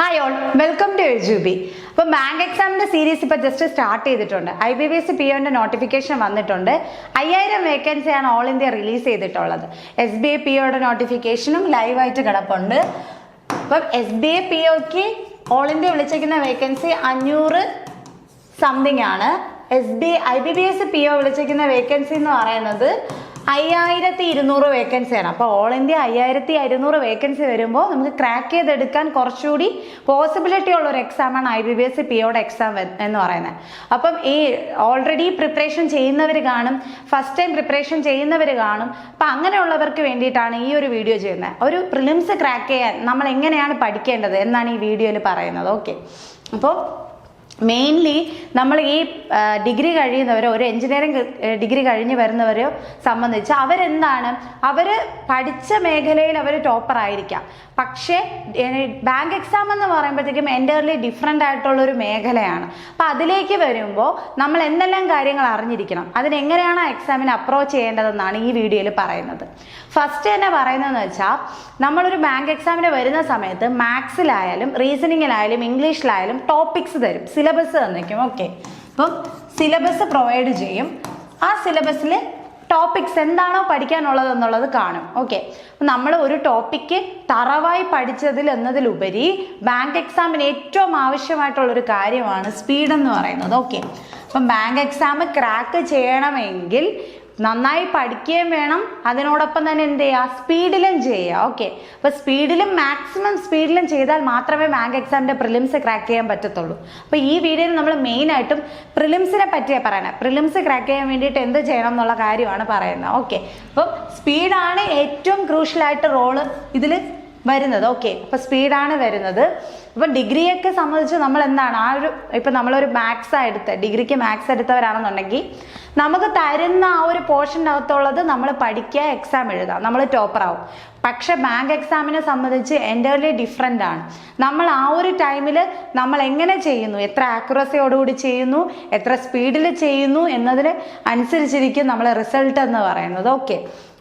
Hi all welcome to എജുബി അപ്പോൾ bank എക്സാമിന്റെ സീരീസ് ഇപ്പോൾ ജസ്റ്റ് സ്റ്റാർട്ട് ചെയ്തിട്ടുണ്ട്. I B B S P ഒന്റെ notification വന്നിട്ടുണ്ട്. അയ്യായിരം വേക്കൻസിയാണ് ഓൾ ഇന്ത്യ റിലീസ് ചെയ്തിട്ടുള്ളത്. എസ് ബി ഐ പി ഒയുടെ നോട്ടിഫിക്കേഷനും ലൈവായിട്ട് കിടപ്പുണ്ട്. അപ്പം എസ് ബി ഐ പി ഒക്ക് ഓൾ ഇന്ത്യ വിളിച്ചിരിക്കുന്ന വേക്കൻസി അഞ്ഞൂറ് സംതിങ് ആണ്. S B I B B S P O വിളിച്ചിരിക്കുന്ന vacancy എന്ന് പറയുന്നത് അയ്യായിരത്തി ഇരുന്നൂറ് വേക്കൻസിയാണ് അപ്പോൾ ഓൾ ഇന്ത്യ അയ്യായിരത്തി ഇരുന്നൂറ് വേക്കൻസി വരുമ്പോൾ നമുക്ക് ക്രാക്ക് ചെയ്തെടുക്കാൻ കുറച്ചുകൂടി പോസിബിലിറ്റി ഉള്ള ഒരു എക്സാമാണ് I B B S C P ഒയുടെ എക്സാം എന്ന് പറയുന്നത്. അപ്പം ഈ ഓൾറെഡി പ്രിപ്പറേഷൻ ചെയ്യുന്നവർ കാണും ഫസ്റ്റ് ടൈം പ്രിപ്പറേഷൻ ചെയ്യുന്നവർ കാണും. അപ്പം അങ്ങനെയുള്ളവർക്ക് വേണ്ടിയിട്ടാണ് ഈ ഒരു വീഡിയോ ചെയ്യുന്നത്. ഒരു പ്രിലിംസ് ക്രാക്ക് ചെയ്യാൻ നമ്മൾ എങ്ങനെയാണ് പഠിക്കേണ്ടത് എന്നാണ് ഈ വീഡിയോയിൽ പറയുന്നത്. ഓക്കെ അപ്പോൾ മെയിൻലി നമ്മൾ ഈ ഡിഗ്രി കഴിയുന്നവരോ ഒരു എഞ്ചിനീയറിംഗ് ഡിഗ്രി കഴിഞ്ഞ് വരുന്നവരോ സംബന്ധിച്ച് അവരെന്താണ്? അവർ പഠിച്ച മേഖലയിൽ അവർ ടോപ്പർ ആയിരിക്കാം. പക്ഷേ ബാങ്ക് എക്സാം എന്ന് പറയുമ്പോഴത്തേക്കും എന്റർലി ഡിഫറെന്റ് ആയിട്ടുള്ള ഒരു മേഖലയാണ്. അപ്പം അതിലേക്ക് വരുമ്പോൾ നമ്മൾ എന്തെല്ലാം കാര്യങ്ങൾ അറിഞ്ഞിരിക്കണം? അതിനെങ്ങനെയാണ് ആ എക്സാമിന് അപ്രോച്ച് ചെയ്യേണ്ടതെന്നാണ് ഈ വീഡിയോയിൽ പറയുന്നത്. ഫസ്റ്റ് തന്നെ പറയുന്നതെന്ന് വെച്ചാൽ നമ്മളൊരു ബാങ്ക് എക്സാമിന് വരുന്ന സമയത്ത് മാത്സിലായാലും റീസണിങ്ങിലായാലും ഇംഗ്ലീഷിലായാലും ടോപ്പിക്സ് തരും. തന്നിരിക്കും. ഓക്കെ അപ്പം സിലബസ് പ്രൊവൈഡ് ചെയ്യും. ആ സിലബസിൽ ടോപ്പിക്സ് എന്താണോ പഠിക്കാനുള്ളത് എന്നുള്ളത് കാണും ഓക്കെ നമ്മൾ ഒരു ടോപ്പിക്ക് തറവായി പഠിച്ചതിൽ എന്നതിലുപരി ബാങ്ക് എക്സാമിന് ഏറ്റവും ആവശ്യമായിട്ടുള്ളൊരു കാര്യമാണ് സ്പീഡ് എന്ന് പറയുന്നത്. ഓക്കെ അപ്പം ബാങ്ക് എക്സാം ക്രാക്ക് ചെയ്യണമെങ്കിൽ നന്നായി പഠിക്കുകയും വേണം. അതിനോടൊപ്പം തന്നെ എന്ത് ചെയ്യുക? സ്പീഡിലും ചെയ്യുക. ഓക്കെ അപ്പോൾ സ്പീഡിലും മാക്സിമം സ്പീഡിലും ചെയ്താൽ മാത്രമേ ബാങ്ക് എക്സാമിന്റെ പ്രിലിംസ് ക്രാക്ക് ചെയ്യാൻ പറ്റത്തുള്ളൂ. അപ്പോൾ ഈ വീഡിയോയിൽ നമ്മൾ മെയിനായിട്ടും പ്രിലിംസിനെ പറ്റിയേ പറയണേ. പ്രിലിംസ് ക്രാക്ക് ചെയ്യാൻ വേണ്ടിയിട്ട് എന്ത് ചെയ്യണം എന്നുള്ള കാര്യമാണ് പറയുന്നത്. ഓക്കെ അപ്പം സ്പീഡാണ് ഏറ്റവും ക്രൂഷ്യൽ ആയിട്ട് റോൾ ഇതിൽ വരുന്നത്. ഓക്കെ അപ്പൊ സ്പീഡാണ് വരുന്നത്. അപ്പൊ ഡിഗ്രിയൊക്കെ സംബന്ധിച്ച് നമ്മൾ എന്താണ് ആ ഒരു ഇപ്പൊ നമ്മളൊരു മാത്സ് എടുത്ത് ഡിഗ്രിക്ക് മാത്സ് എടുത്തവരാണെന്നുണ്ടെങ്കിൽ നമുക്ക് തരുന്ന ആ ഒരു പോർഷന്റെ അകത്തുള്ളത് നമ്മൾ പഠിക്കുക എക്സാം എഴുതുക. നമ്മൾ ടോപ്പർ ആവും. പക്ഷെ ബാങ്ക് എക്സാമിനെ സംബന്ധിച്ച് എന്റർലി ഡിഫറെന്റ് ആണ്. നമ്മൾ ആ ഒരു ടൈമിൽ നമ്മൾ എങ്ങനെ ചെയ്യുന്നു? എത്ര ആക്യുറസിയോടുകൂടി ചെയ്യുന്നു? എത്ര സ്പീഡിൽ ചെയ്യുന്നു? എന്നതിന് അനുസരിച്ചിരിക്കും നമ്മൾ റിസൾട്ട് എന്ന് പറയുന്നത്. ഓക്കെ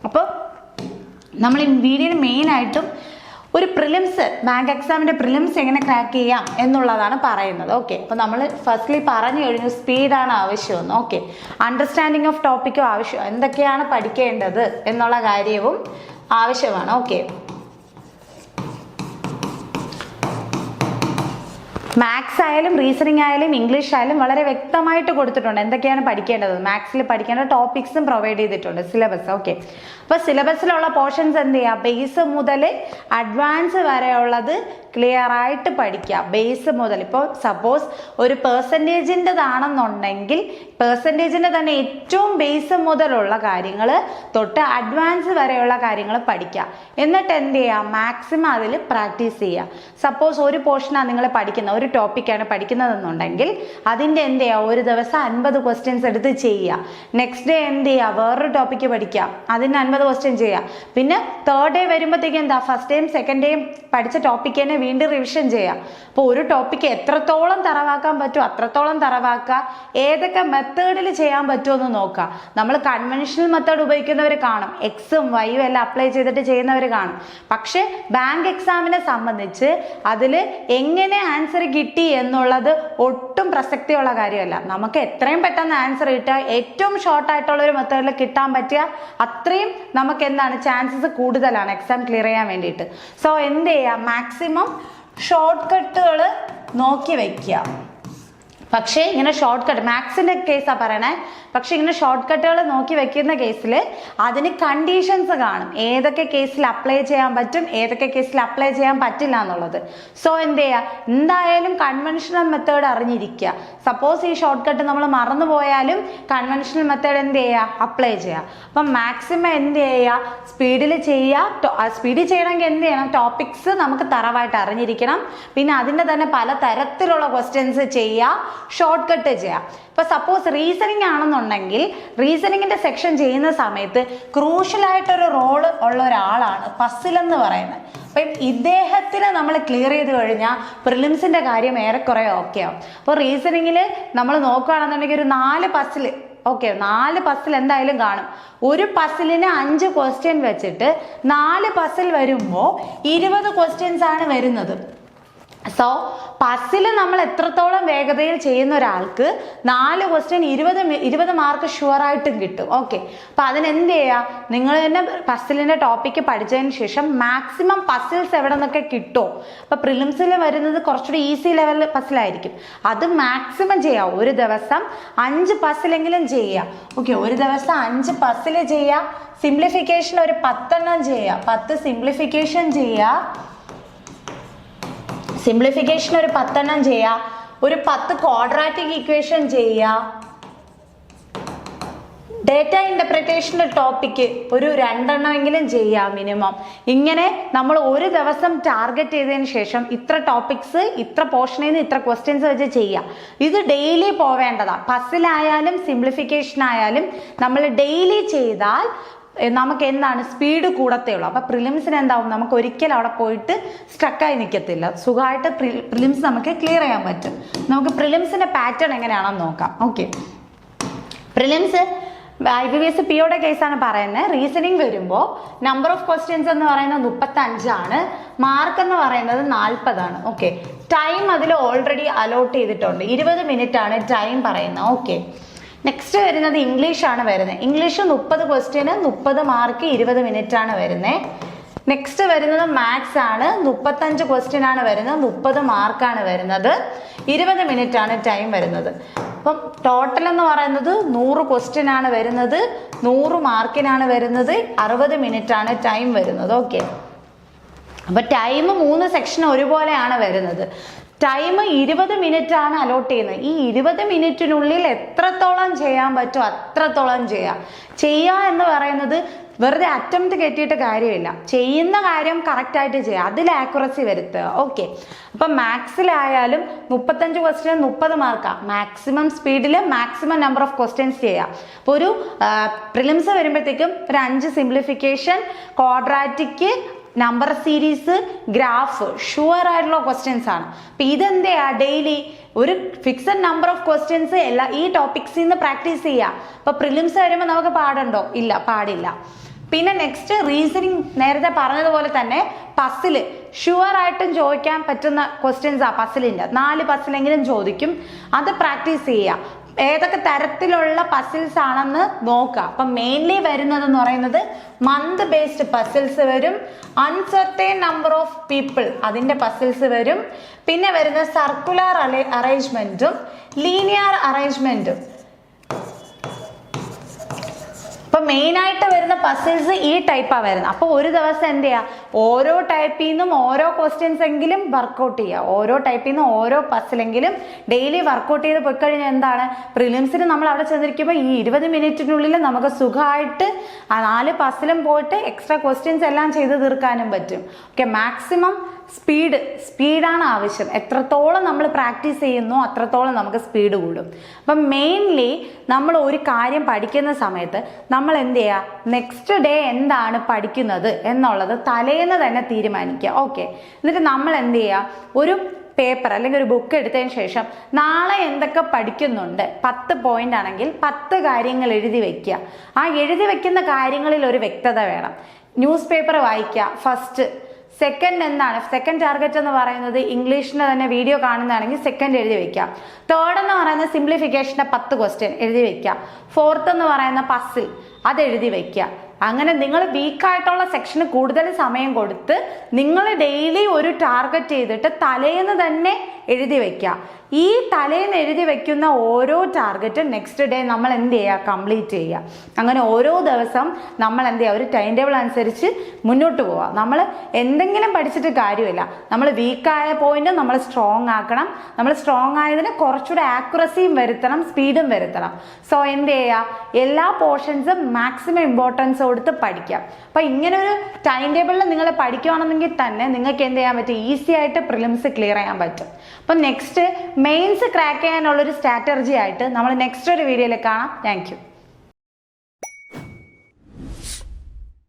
അപ്പോൾ നമ്മൾ ഈ വീഡിയോയിൽ മെയിനായിട്ടും ഒരു പ്രിലിംസ് ബാങ്ക് എക്സാമിന്റെ പ്രിലിംസ് എങ്ങനെ ക്രാക്ക് ചെയ്യാം എന്നുള്ളതാണ് പറയുന്നത്. ഓക്കെ അപ്പോൾ നമ്മൾ ഫസ്റ്റ്ലി പറഞ്ഞു കഴിഞ്ഞു സ്പീഡാണ് ആവശ്യമെന്ന്. ഓക്കെ അണ്ടർസ്റ്റാൻഡിങ് ഓഫ് ടോപ്പിക്കും ആവശ്യം എന്തൊക്കെയാണ് പഠിക്കേണ്ടത് എന്നുള്ള കാര്യവും ആവശ്യമാണ്. ഓക്കെ മാത്സ് ആയാലും റീസണിങ് ആയാലും ഇംഗ്ലീഷ് ആയാലും വളരെ വ്യക്തമായിട്ട് കൊടുത്തിട്ടുണ്ട്. എന്തൊക്കെയാണ് പഠിക്കേണ്ടത്? മാത്സിൽ പഠിക്കേണ്ട ടോപ്പിക്സും പ്രൊവൈഡ് ചെയ്തിട്ടുണ്ട്. സിലബസ് ഓക്കെ അപ്പോൾ സിലബസിലുള്ള പോർഷൻസ് എന്ത് ചെയ്യുക ബേസ് മുതൽ അഡ്വാൻസ് വരെയുള്ളത് ക്ലിയർ ആയിട്ട് പഠിക്കുക. ബേസ് മുതൽ. ഇപ്പോൾ സപ്പോസ് ഒരു പേഴ്സന്റേജിന്റെതാണെന്നുണ്ടെങ്കിൽ പേഴ്സന്റേജിന്റെ തന്നെ ഏറ്റവും ബേസ് മുതലുള്ള കാര്യങ്ങൾ തൊട്ട് അഡ്വാൻസ് വരെയുള്ള കാര്യങ്ങൾ പഠിക്കുക. എന്നിട്ട് എന്ത് ചെയ്യുക മാക്സിമം അതിൽ പ്രാക്ടീസ് ചെയ്യുക. സപ്പോസ് ഒരു പോർഷനാണ് നിങ്ങൾ പഠിക്കുന്നത് ഒരു ടോപ്പിക്കാണ് പഠിക്കുന്നതെന്നുണ്ടെങ്കിൽ അതിന്റെ എന്ത് ചെയ്യുക? ഒരു ദിവസം അൻപത് ക്വസ്റ്റ്യൻസ് എടുത്ത് ചെയ്യുക. നെക്സ്റ്റ് ഡേ എന്ത് ചെയ്യുക? വേറൊരു ടോപ്പിക്ക് പഠിക്കുക. അതിന് അൻപത് ക്വസ്റ്റ്യൻ ചെയ്യുക. പിന്നെ തേർഡ് ഡേ വരുമ്പോഴത്തേക്കും എന്താ? ഫസ്റ്റ് ഡേയും സെക്കൻഡ് ഡേയും പഠിച്ച ടോപ്പിക്ക് തന്നെ വീണ്ടും റിവിഷൻ ചെയ്യുക. അപ്പോൾ ഒരു ടോപ്പിക്ക് എത്രത്തോളം തറവാക്കാൻ പറ്റുമോ അത്രത്തോളം തറവാക്കുക. ഏതൊക്കെ മെത്തേഡിൽ ചെയ്യാൻ പറ്റുമെന്ന് നോക്കുക. നമ്മൾ കൺവെൻഷണൽ മെത്തേഡ് ഉപയോഗിക്കുന്നവർ കാണും. എക്സും വൈയും എല്ലാം അപ്ലൈ ചെയ്തിട്ട് ചെയ്യുന്നവർ കാണും. പക്ഷേ ബാങ്ക് എക്സാമിനെ സംബന്ധിച്ച് അതിൽ എങ്ങനെ ആൻസർ കിട്ടി എന്നുള്ളത് ഒട്ടും പ്രസക്തിയുള്ള കാര്യമല്ല. നമുക്ക് എത്രയും പെട്ടെന്ന് ആൻസർ കിട്ടുക. ഏറ്റവും ഷോർട്ട് ആയിട്ടുള്ള ഒരു മെത്തേഡിൽ കിട്ടാൻ പറ്റുക. അത്രയും നമുക്ക് എന്താണ് ചാൻസസ് കൂടുതലാണ് എക്സാം ക്ലിയർ ചെയ്യാൻ വേണ്ടിയിട്ട്. സോ എന്ത് ചെയ്യുക മാക്സിമം ഷോർട്ട് കട്ടുകൾ നോക്കി വയ്ക്കുക പക്ഷേ ഇങ്ങനെ ഷോർട്ട് കട്ട് മാത്സിന്റെ കേസാണ് പറയണേ. പക്ഷെ ഇങ്ങനെ ഷോർട്ട് കട്ടുകൾ നോക്കി വെക്കുന്ന കേസിൽ അതിന് കണ്ടീഷൻസ് കാണും. ഏതൊക്കെ കേസിൽ അപ്ലൈ ചെയ്യാൻ പറ്റും ഏതൊക്കെ കേസിൽ അപ്ലൈ ചെയ്യാൻ പറ്റില്ല എന്നുള്ളത്. സോ എന്ത് ചെയ്യുക എന്തായാലും കൺവെൻഷണൽ മെത്തേഡ് അറിഞ്ഞിരിക്കുക. സപ്പോസ് ഈ ഷോർട്ട് കട്ട് നമ്മൾ മറന്നു പോയാലും കൺവെൻഷണൽ മെത്തേഡ് എന്ത് ചെയ്യുക അപ്ലൈ ചെയ്യുക അപ്പം മാക്സിമം എന്ത് ചെയ്യുക സ്പീഡിൽ ചെയ്യുക സ്പീഡിൽ ചെയ്യണമെങ്കിൽ എന്ത് ചെയ്യണം? ടോപ്പിക്സ് നമുക്ക് തറവായിട്ട് അറിഞ്ഞിരിക്കണം. പിന്നെ അതിന്റെ തന്നെ പല തരത്തിലുള്ള ക്വസ്റ്റ്യൻസ് ചെയ്യുക ഷോർട്ട് കട്ട് ചെയ്യുക ഇപ്പം സപ്പോസ് റീസണിങ് ആണെന്നുണ്ടെങ്കിൽ റീസണിങ്ങിന്റെ സെക്ഷൻ ചെയ്യുന്ന സമയത്ത് ക്രൂഷ്യലായിട്ടൊരു റോൾ ഉള്ള ഒരാളാണ് പസിലെന്ന് പറയുന്നത്. അപ്പം ഇദ്ദേഹത്തിന് നമ്മൾ ക്ലിയർ ചെയ്ത് കഴിഞ്ഞാൽ പ്രിലിംസിന്റെ കാര്യം ഏറെക്കുറെ ഓക്കെ ആവും. അപ്പോൾ റീസണിങ്ങിൽ നമ്മൾ നോക്കുകയാണെന്നുണ്ടെങ്കിൽ ഒരു നാല് പസിൽ ഓക്കെ നാല് പസിൽ എന്തായാലും കാണും. ഒരു പസിലിന് അഞ്ച് ക്വസ്റ്റ്യൻ വെച്ചിട്ട് നാല് പസിൽ വരുമ്പോൾ ഇരുപത് ക്വസ്റ്റ്യൻസ് ആണ് വരുന്നത്. സോ പസ്സിൽ നമ്മൾ എത്രത്തോളം വേഗതയിൽ ചെയ്യുന്ന ഒരാൾക്ക് നാല് ക്വസ്റ്റ്യൻ ഇരുപത് ഇരുപത് മാർക്ക് ഷുവർ ആയിട്ടും കിട്ടും. ഓക്കെ അപ്പൊ അതിനെന്ത് ചെയ്യുക നിങ്ങൾ തന്നെ പസ്സിലിന്റെ ടോപ്പിക്ക് പഠിച്ചതിന് ശേഷം മാക്സിമം പസിൽസ് എവിടെ നിന്നൊക്കെ കിട്ടുമോ അപ്പൊ പ്രിലിംസിൽ വരുന്നത് കുറച്ചുകൂടി ഈസി ലെവൽ പസിലായിരിക്കും അത് മാക്സിമം ചെയ്യാം. ഒരു ദിവസം അഞ്ച് പസിലെങ്കിലും ചെയ്യുക ഓക്കെ ഒരു ദിവസം അഞ്ച് പസ്സിൽ ചെയ്യുക സിംപ്ലിഫിക്കേഷൻ ഒരു പത്തെണ്ണം ചെയ്യുക പത്ത് സിംപ്ലിഫിക്കേഷൻ ചെയ്യുക സിംപ്ലിഫിക്കേഷൻ ഒരു പത്തെണ്ണം ചെയ്യുക ഒരു പത്ത് ക്വാഡ്രാറ്റിക് ഇക്വേഷൻ ചെയ്യുക ഡേറ്റ ഇന്റർപ്രിറ്റേഷന്റെ ടോപ്പിക്ക് ഒരു രണ്ടെണ്ണമെങ്കിലും ചെയ്യാം മിനിമം ഇങ്ങനെ നമ്മൾ ഒരു ദിവസം ടാർഗറ്റ് ചെയ്തതിന് ശേഷം ഇത്ര ടോപ്പിക്സ് ഇത്ര പോർഷനിൽ നിന്ന് ഇത്ര ക്വസ്റ്റ്യൻസ് വെച്ച് ചെയ്യുക ഇത് ഡെയിലി പോവേണ്ടതാണ് പസിലായാലും സിംപ്ലിഫിക്കേഷൻ ആയാലും നമ്മൾ ഡെയിലി ചെയ്താൽ നമുക്ക് എന്താണ് സ്പീഡ് കൂടത്തേ ഉള്ളൂ. അപ്പൊ പ്രിലിംസിന് എന്താവും നമുക്ക് ഒരിക്കലും അവിടെ പോയിട്ട് സ്ട്രക്കായി നിൽക്കത്തില്ല സുഖമായിട്ട് പ്രിലിംസ് നമുക്ക് ക്ലിയർ ചെയ്യാൻ പറ്റും. നമുക്ക് പ്രിലിംസിന്റെ പാറ്റേൺ എങ്ങനെയാണെന്ന് നോക്കാം. Okay prelims I B B S പിയുടെ കേസാണ് പറയുന്നത്. റീസണിങ് വരുമ്പോൾ നമ്പർ ഓഫ് ക്വസ്റ്റ്യൻസ് എന്ന് പറയുന്നത് മുപ്പത്തി അഞ്ചാണ് മാർക്ക് എന്ന് പറയുന്നത് നാൽപ്പതാണ് ഓക്കെ ടൈം അതിൽ ഓൾറെഡി അലോട്ട് ചെയ്തിട്ടുണ്ട്. ഇരുപത് മിനിറ്റ് ആണ് ടൈം പറയുന്നത്. ഓക്കെ നെക്സ്റ്റ് വരുന്നത് ഇംഗ്ലീഷ് ആണ് വരുന്നത്. ഇംഗ്ലീഷ് മുപ്പത് ക്വസ്റ്റ്യന് മുപ്പത് മാർക്ക് ഇരുപത് ആണ് വരുന്നത് നെക്സ്റ്റ് വരുന്നത് മാത്സ് ആണ്. മുപ്പത്തഞ്ച് ക്വസ്റ്റ്യൻ ആണ് വരുന്നത്. മുപ്പത് മാർക്കാണ് വരുന്നത്. ഇരുപത് മിനിറ്റ് ആണ് ടൈം വരുന്നത്. അപ്പം ടോട്ടൽ എന്ന് പറയുന്നത് നൂറ് ക്വസ്റ്റ്യൻ ആണ് വരുന്നത്. നൂറ് മാർക്കിനാണ് വരുന്നത്. അറുപത് മിനിറ്റ് ആണ് ടൈം വരുന്നത്. ഓക്കെ അപ്പൊ ടൈം മൂന്ന് സെക്ഷൻ ഒരുപോലെയാണ് വരുന്നത്. ടൈം ഇരുപത് മിനിറ്റ് ആണ് അലോട്ട് ചെയ്യുന്നത്. ഈ ഇരുപത് മിനിറ്റിനുള്ളിൽ എത്രത്തോളം ചെയ്യാൻ പറ്റുമോ അത്രത്തോളം ചെയ്യാം. ചെയ്യുക എന്ന് പറയുന്നത് വെറുതെ അറ്റംപ്റ്റ് കെട്ടിയിട്ട് കാര്യമില്ല. ചെയ്യുന്ന കാര്യം കറക്റ്റായിട്ട് ചെയ്യുക അതിൽ ആക്യുറസി വരുത്തുക. ഓക്കെ അപ്പം മാത്സിലായാലും മുപ്പത്തഞ്ച് ക്വസ്റ്റ്യൻ മുപ്പത് മാർക്കാണ് മാക്സിമം സ്പീഡിൽ മാക്സിമം നമ്പർ ഓഫ് ക്വസ്റ്റ്യൻസ് ചെയ്യുക അപ്പോൾ ഒരു പ്രിലിംസ് വരുമ്പോഴത്തേക്കും ഒരു അഞ്ച് simplification quadratic number series graph sure ആയിട്ടുള്ള ക്വസ്റ്റ്യൻസ് ആണ്. അപ്പൊ ഇതെന്താ ഡെയിലി ഒരു ഫിക്സഡ് നമ്പർ ഓഫ് ക്വസ്റ്റ്യൻസ് എല്ലാ ഈ ടോപ്പിക്സിൽ നിന്ന് പ്രാക്ടീസ് ചെയ്യുക അപ്പൊ പ്രിലിംസ് വരുമ്പോൾ നമുക്ക് പാടുണ്ടോ? ഇല്ല പാടില്ല. പിന്നെ നെക്സ്റ്റ് റീസണിങ് നേരത്തെ പറഞ്ഞതുപോലെ തന്നെ പസിൽ ഷുവർ ആയിട്ടും ചോദിക്കാൻ പറ്റുന്ന ക്വസ്റ്റ്യൻസ് ആ പസിലിന്റെ നാല് പസിലെങ്കിലും ചോദിക്കും. അത് പ്രാക്ടീസ് ചെയ്യുക ഏതൊക്കെ തരത്തിലുള്ള പസിൽസ് ആണെന്ന് നോക്കുക അപ്പം മെയിൻലി വരുന്നത് എന്ന് പറയുന്നത് മന്ത് ബേസ്ഡ് പസിൽസ് വരും. അൺസർട്ടേൺ നമ്പർ ഓഫ് പീപ്പിൾ അതിന്റെ പസിൽസ് വരും. പിന്നെ വരുന്ന സർക്കുലർ അറേഞ്ച്മെന്റും ലീനിയർ അറേഞ്ച്മെന്റും മെയിൻ ആയിട്ട് വരുന്ന പസിൽസ് ഈ ടൈപ്പാണ് വരുന്നത്. അപ്പോൾ ഒരു ദിവസം എന്ത് ചെയ്യുക ഓരോ ടൈപ്പിൽ നിന്നും ഓരോ ക്വസ്റ്റ്യൻസ് എങ്കിലും വർക്കൗട്ട് ചെയ്യുക ഓരോ ടൈപ്പിൽ നിന്നും ഓരോ പസിലെങ്കിലും ഡെയിലി വർക്കൗട്ട് ചെയ്ത് പോയി കഴിഞ്ഞാൽ എന്താണ്? പ്രിലിംസിന് നമ്മൾ അവിടെ ചെന്നിരിക്കുമ്പോൾ ഈ ഇരുപത് മിനിറ്റിനുള്ളിൽ നമുക്ക് സുഖമായിട്ട് ആ നാല് പസിലും പോയിട്ട് എക്സ്ട്രാ ക്വസ്റ്റ്യൻസ് എല്ലാം ചെയ്ത് തീർക്കാനും പറ്റും. ഓക്കെ മാക്സിമം സ്പീഡ് സ്പീഡാണ് ആവശ്യം. എത്രത്തോളം നമ്മൾ പ്രാക്ടീസ് ചെയ്യുന്നു അത്രത്തോളം നമുക്ക് സ്പീഡ് കൂടും. അപ്പം മെയിൻലി നമ്മൾ ഒരു കാര്യം പഠിക്കുന്ന സമയത്ത് നമ്മൾ എന്ത് ചെയ്യുക? നെക്സ്റ്റ് ഡേ എന്താണ് പഠിക്കുന്നത് എന്നുള്ളത് തലേന്ന് തന്നെ തീരുമാനിക്കുക. ഓക്കെ. എന്നിട്ട് നമ്മൾ എന്ത് ചെയ്യുക? ഒരു പേപ്പർ അല്ലെങ്കിൽ ഒരു ബുക്ക് എടുത്തതിന് ശേഷം നാളെ എന്തൊക്കെ പഠിക്കുന്നുണ്ട്? പത്ത് പോയിന്റ് ആണെങ്കിൽ പത്ത് കാര്യങ്ങൾ എഴുതി വെക്കുക. ആ എഴുതി വെക്കുന്ന കാര്യങ്ങളിൽ ഒരു വ്യക്തത വേണം. ന്യൂസ് പേപ്പർ വായിക്കുക. ഫസ്റ്റ് സെക്കൻഡ് എന്താണ് സെക്കൻഡ് ടാർഗറ്റ് എന്ന് പറയുന്നത് ഇംഗ്ലീഷിന് തന്നെ വീഡിയോ കാണുന്നതാണെങ്കിൽ സെക്കൻഡ് എഴുതി വെക്കാം. തേർഡ് എന്ന് പറയുന്ന സിംപ്ലിഫിക്കേഷന്റെ പത്ത് ക്വസ്റ്റ്യൻ എഴുതി വെക്കാം. ഫോർത്ത് എന്ന് പറയുന്ന പസിൽ അത് എഴുതി വെക്കുക അങ്ങനെ നിങ്ങൾ വീക്കായിട്ടുള്ള സെക്ഷന് കൂടുതൽ സമയം കൊടുത്ത് നിങ്ങൾ ഡെയിലി ഒരു ടാർഗറ്റ് ചെയ്തിട്ട് തലേന്ന് തന്നെ എഴുതി വെക്കുക ഈ തലേന്ന് എഴുതി വെക്കുന്ന ഓരോ ടാർഗറ്റും നെക്സ്റ്റ് ഡേ നമ്മൾ എന്ത് ചെയ്യുക കംപ്ലീറ്റ് ചെയ്യുക അങ്ങനെ ഓരോ ദിവസം നമ്മൾ എന്ത് ചെയ്യുക ഒരു ടൈം ടേബിൾ അനുസരിച്ച് മുന്നോട്ട് പോവുക നമ്മൾ എന്തെങ്കിലും പഠിച്ചിട്ട് കാര്യമില്ല. നമ്മൾ വീക്കായ പോയിന്റ് നമ്മൾ സ്ട്രോങ് ആക്കണം. നമ്മൾ സ്ട്രോങ് ആയതിന് കുറച്ചുകൂടെ ആക്യുറസിയും വരുത്തണം സ്പീഡും വരുത്തണം. സോ എന്ത് ചെയ്യുക എല്ലാ പോർഷൻസും മാക്സിമം ഇമ്പോർട്ടൻസ് കൊടുത്ത് പഠിക്കാം. അപ്പം ഇങ്ങനെ ഒരു ടൈം ടേബിളിൽ നിങ്ങൾ പഠിക്കുകയാണെന്നെങ്കിൽ തന്നെ നിങ്ങൾക്ക് എന്ത് ചെയ്യാൻ പറ്റും? ഈസി ആയിട്ട് പ്രിലിംസ് ക്ലിയർ ചെയ്യാൻ പറ്റും. അപ്പം നെക്സ്റ്റ് മെയിൻസ് ക്രാക്ക് ചെയ്യാനുള്ളൊരു സ്ട്രാറ്റർജി ആയിട്ട് നമ്മൾ നെക്സ്റ്റ് ഒരു വീഡിയോയിൽ കാണാം. താങ്ക്